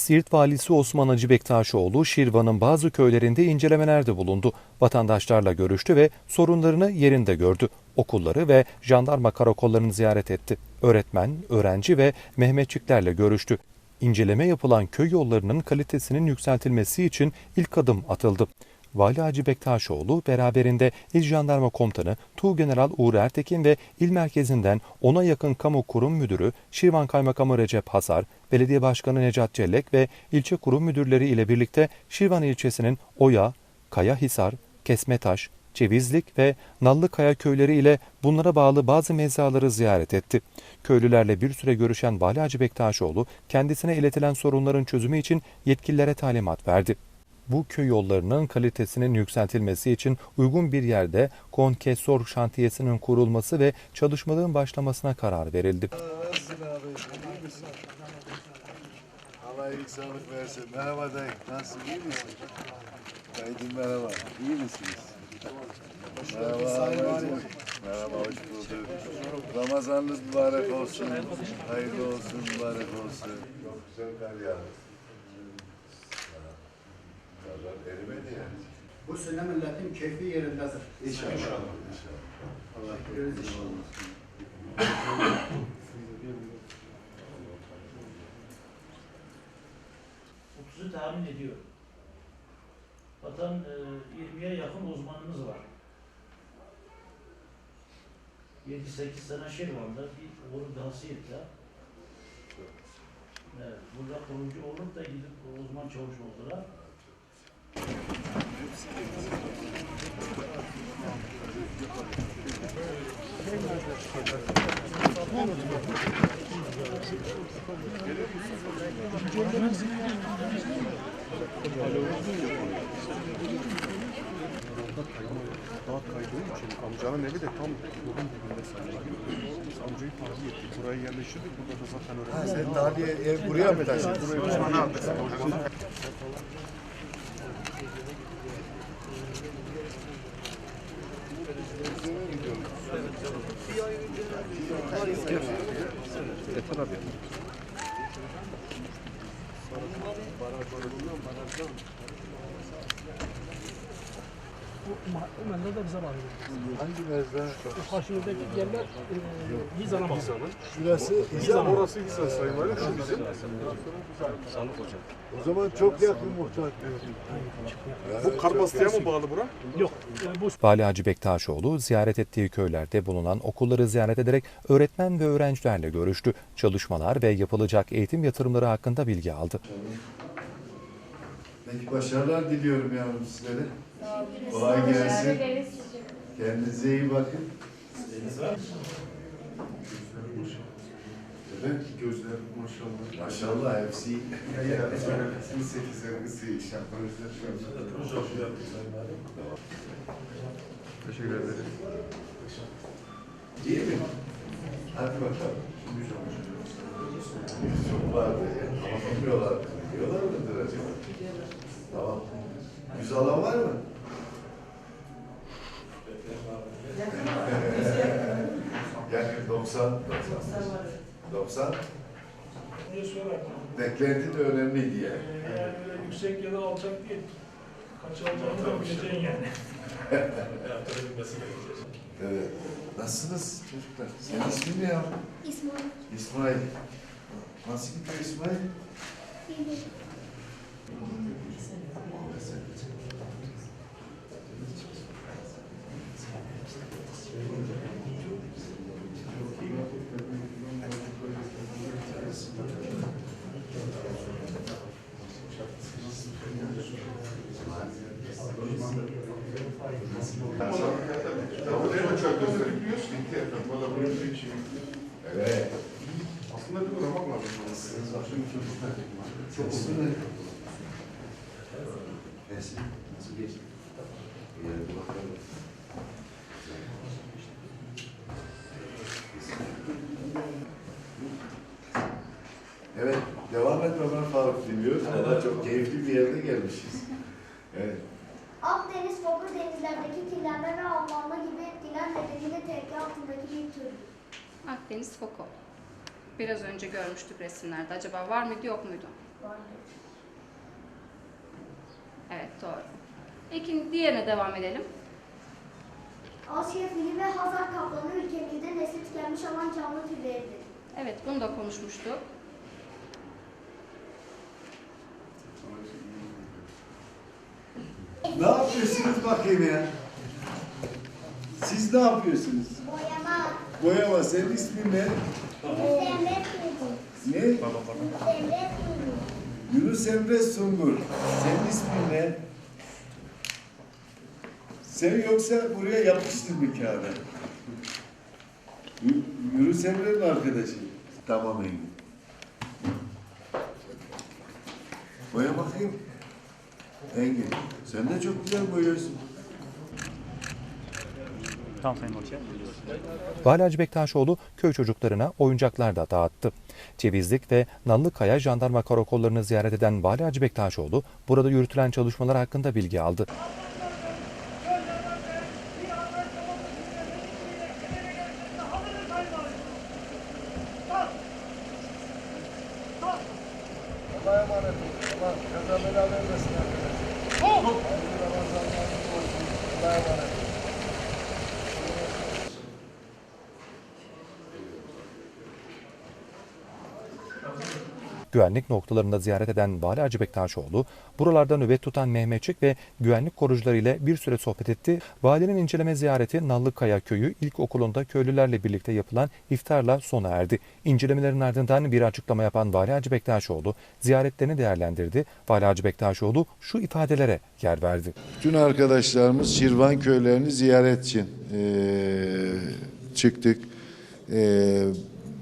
Siirt Valisi Osman Hacı Bektaşoğlu, Şirvan'ın bazı köylerinde incelemelerde bulundu. Vatandaşlarla görüştü ve sorunlarını yerinde gördü. Okulları ve jandarma karakollarını ziyaret etti. Öğretmen, öğrenci ve Mehmetçiklerle görüştü. İnceleme yapılan köy yollarının kalitesinin yükseltilmesi için ilk adım atıldı. Vali Hacı Bektaşoğlu beraberinde İl Jandarma Komutanı Tuğgeneral Uğur Ertekin ve il merkezinden ona yakın kamu kurum müdürü Şirvan Kaymakamı Recep Hasar, Belediye Başkanı Necat Cellek ve ilçe kurum müdürleri ile birlikte Şirvan ilçesinin Oya, Kayahisar, Kesmetaş, Cevizlik ve Nallıkaya köyleri ile bunlara bağlı bazı mezraları ziyaret etti. Köylülerle bir süre görüşen Vali Hacı Bektaşoğlu kendisine iletilen sorunların çözümü için yetkililere talimat verdi bu köy yollarının kalitesinin yükseltilmesi için uygun bir yerde konkesor şantiyesinin kurulması ve çalışmaların başlamasına karar verildi. Allah iyilik sağlık versin. Merhaba dayı. Nasılsın? İyi misin? Dayıcım merhaba. İyi misiniz? Merhaba abicim. Merhaba, hoş bulduk. Ramazanınız mübarek olsun. Hayırlı olsun, mübarek olsun. Çok güzel yağdı. Karlar erimedi yani. Bu sene milletin keyfi yerindedir. İnşallah. İnşallah. Allah Görürüz inşallah. Otuzu tahmin ediyorum. Vatan e, 20'ye yakın uzmanımız var. 7-8 tane Şirvan'da, bir Uğur daha Siirt'te. Evet, burada kurucu olup da gidip uzman çavuş oldular. Dağ kaydığı için amcanın evi de tam yolun dibinde sayılır. Biz amcayı tahliye ettik. Buraya yerleştirdik. Burada da zaten Ha, öğrenci. sen tahliye ev buraya mı taşıdın? Buraya uzmanı aldık. Uzmanı Yeter abi. Hemen de bize bağlı. Hangi mezra? O karşımızdaki yerler e, Hizan'a bağlı. Şurası İzan. Orası Hizan sayın valim. Şu bizim. O zaman çok yakın muhtar. Bu Karbastı'ya mı bağlı bura? Yok. e, bu Vali Hacı Bektaşoğlu ziyaret ettiği köylerde bulunan okulları ziyaret ederek öğretmen ve öğrencilerle görüştü. Çalışmalar ve yapılacak eğitim yatırımları hakkında bilgi aldı. Peki başarılar diliyorum yavrum sizlere. Kolay gelsin. Kendinize iyi bakın. Evet. Gözler maşallah. Maşallah hepsi. Ya ya, söylemesin. Sekizlerinizi şu an. Teşekkür ederim. İyi mi? Hadi bakalım. Çok vardı ya. Ama bilmiyorlar. Biliyorlar mıdır acaba? Tamam. Yüz alan var mı? 90, 90. 90. Niye sorar? Beklentin de önemliydi yani. Eğer böyle yüksek ya da alçak değil. Kaç alacağını da bileceksin yani. Evet. Nasılsınız çocuklar? Senin ismin ne ya? İsmail. İsmail. Nasıl gidiyor İsmail? Evet. Çok uzun. Neyse. Nasıl geçti? Yani bakalım. Evet, devam et Ömer Faruk dinliyoruz. Valla çok keyifli bir yerde gelmişiz. Evet. Akdeniz fokur denizlerdeki kirlenme ve avlanma gibi etkiler nedeniyle tehlike altındaki bir tür. Akdeniz foko. Biraz önce görmüştük resimlerde. Acaba var mıydı yok muydu? Evet doğru. İkinci diğerine devam edelim. Asya fili ve Hazar kaplanı ülkemizde nesli tükenmiş olan canlı türleridir. Evet bunu da konuşmuştuk. Ne yapıyorsunuz bakayım ya? Siz ne yapıyorsunuz? Boyama. Boyama senin ismin ne? Ne? Emre Yunus Emre Sungur. Senin ismin ne? Sen yoksa buraya yapıştın bir kağıda. Yu- Yunus Emre'nin arkadaşı. Tamam Engin. Boya bakayım. Engin, sen de çok güzel boyuyorsun. Vali Hacı Bektaşoğlu köy çocuklarına oyuncaklar da dağıttı. Cevizlik ve Nallıkaya jandarma karakollarını ziyaret eden Vali Hacı Bektaşoğlu burada yürütülen çalışmalar hakkında bilgi aldı. Allah'a emanet olun. Allah kaza bela vermesin arkadaşlar. Hayırlı Ramazanlarınız olsun. Allah'a emanet olun. Güvenlik noktalarında ziyaret eden Vali Hacı Bektaşoğlu, buralarda nöbet tutan Mehmetçik ve güvenlik korucuları ile bir süre sohbet etti. Valinin inceleme ziyareti Nallıkaya Köyü İlkokulu'nda köylülerle birlikte yapılan iftarla sona erdi. İncelemelerin ardından bir açıklama yapan Vali Hacı Bektaşoğlu ziyaretlerini değerlendirdi. Vali Hacı Bektaşoğlu şu ifadelere yer verdi. Bütün arkadaşlarımız Şirvan köylerini ziyaret için eee, çıktık. Eee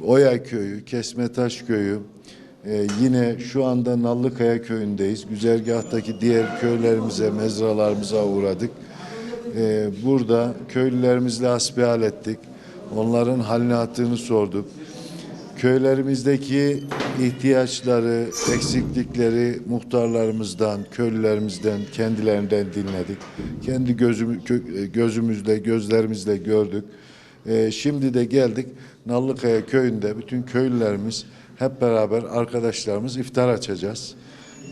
Oya köyü, Kesmetaş köyü, eee, yine şu anda Nallıkaya köyündeyiz. Güzergahtaki diğer köylerimize, mezralarımıza uğradık. Eee, burada köylülerimizle hasbihal ettik. Onların halini hatırını sorduk. Köylerimizdeki ihtiyaçları, eksiklikleri muhtarlarımızdan, köylülerimizden, kendilerinden dinledik. Kendi gözümüzle, gözlerimizle gördük. Ee, şimdi de geldik Nallıkaya köyünde bütün köylülerimiz hep beraber arkadaşlarımız iftar açacağız.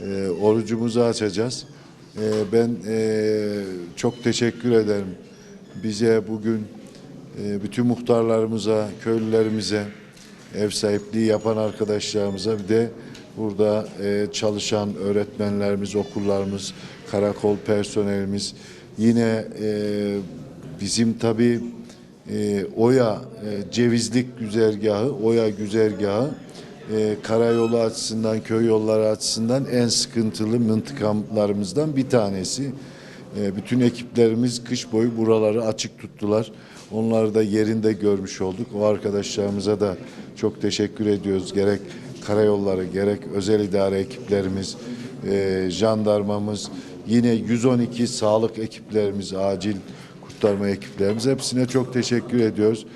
Ee, orucumuzu açacağız. Ee, ben ee, çok teşekkür ederim. Bize bugün ee, bütün muhtarlarımıza, köylülerimize, ev sahipliği yapan arkadaşlarımıza bir de burada e, çalışan öğretmenlerimiz, okullarımız, karakol personelimiz yine e, bizim tabii e, Oya e, Cevizlik güzergahı, Oya güzergahı e, karayolu açısından, köy yolları açısından en sıkıntılı mıntıkalarımızdan bir tanesi. E, bütün ekiplerimiz kış boyu buraları açık tuttular. Onları da yerinde görmüş olduk. O arkadaşlarımıza da çok teşekkür ediyoruz. Gerek karayolları, gerek özel idare ekiplerimiz, e, jandarmamız, yine 112 sağlık ekiplerimiz, acil kurtarma ekiplerimiz hepsine çok teşekkür ediyoruz.